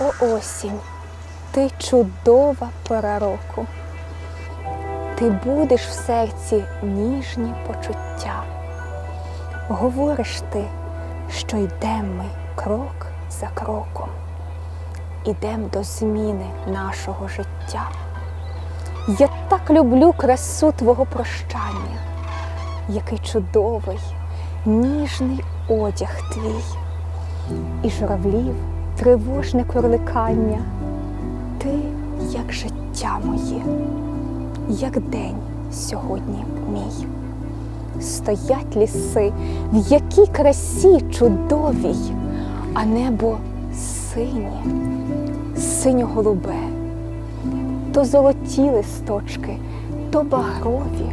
О осінь, ти чудова пора року. Ти будеш в серці ніжні почуття. Говориш ти, що йдемо ми крок за кроком, ідем до зміни нашого життя. Я так люблю красу твого прощання, який чудовий, ніжний одяг твій, і журавлів тривожне корликання. Ти як життя моє, як день сьогодні мій. Стоять ліси, в якій красі чудовій, а небо синє, синьо-голубе, то золоті листочки, то багрові.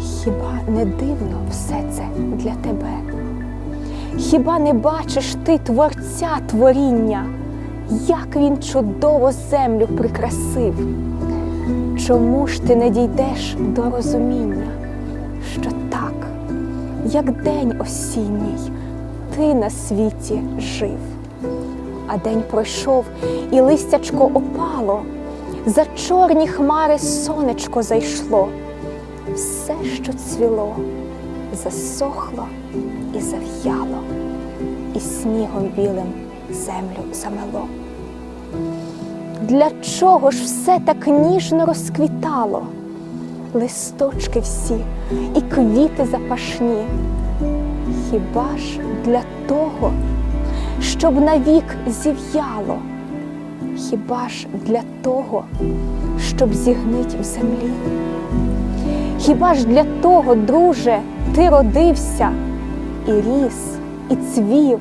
Хіба не дивно все це для тебе? Хіба не бачиш ти творця творіння, як він чудово землю прикрасив? Чому ж ти не дійдеш до розуміння, що так, як день осінній, ти на світі жив, а день пройшов, і листячко опало, за чорні хмари сонечко зайшло, все, що цвіло, засохло і зав'яло, і снігом білим землю замело. Для чого ж все так ніжно розквітало? Листочки всі і квіти запашні. Хіба ж для того, щоб навік зів'яло? Хіба ж для того, щоб зігнить в землі? Хіба ж для того, друже, ти родився і ріс, і цвів,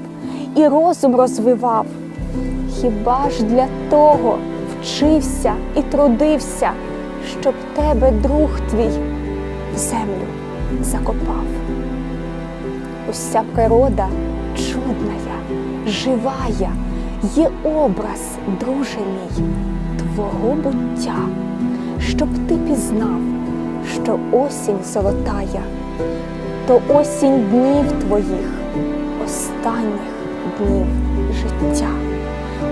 і розум розвивав? Хіба ж для того вчився і трудився, щоб тебе друг твій в землю закопав? Уся природа чудная, живая, є образ, друже мій, твого буття, щоб ти пізнав, що осінь золотая, то осінь днів твоїх, останніх днів життя.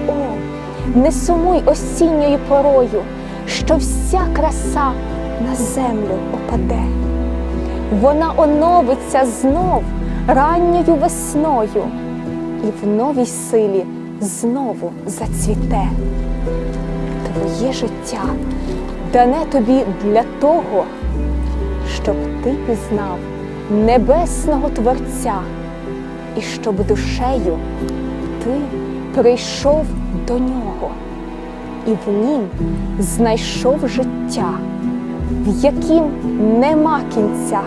О, не сумуй осінньою порою, що вся краса на землю опаде. Вона оновиться знов ранньою весною і в новій силі знову зацвіте. Твоє життя дане тобі для того, щоб ти пізнав небесного Творця, і щоб душею ти прийшов до нього і в нім знайшов життя, в яким нема кінця.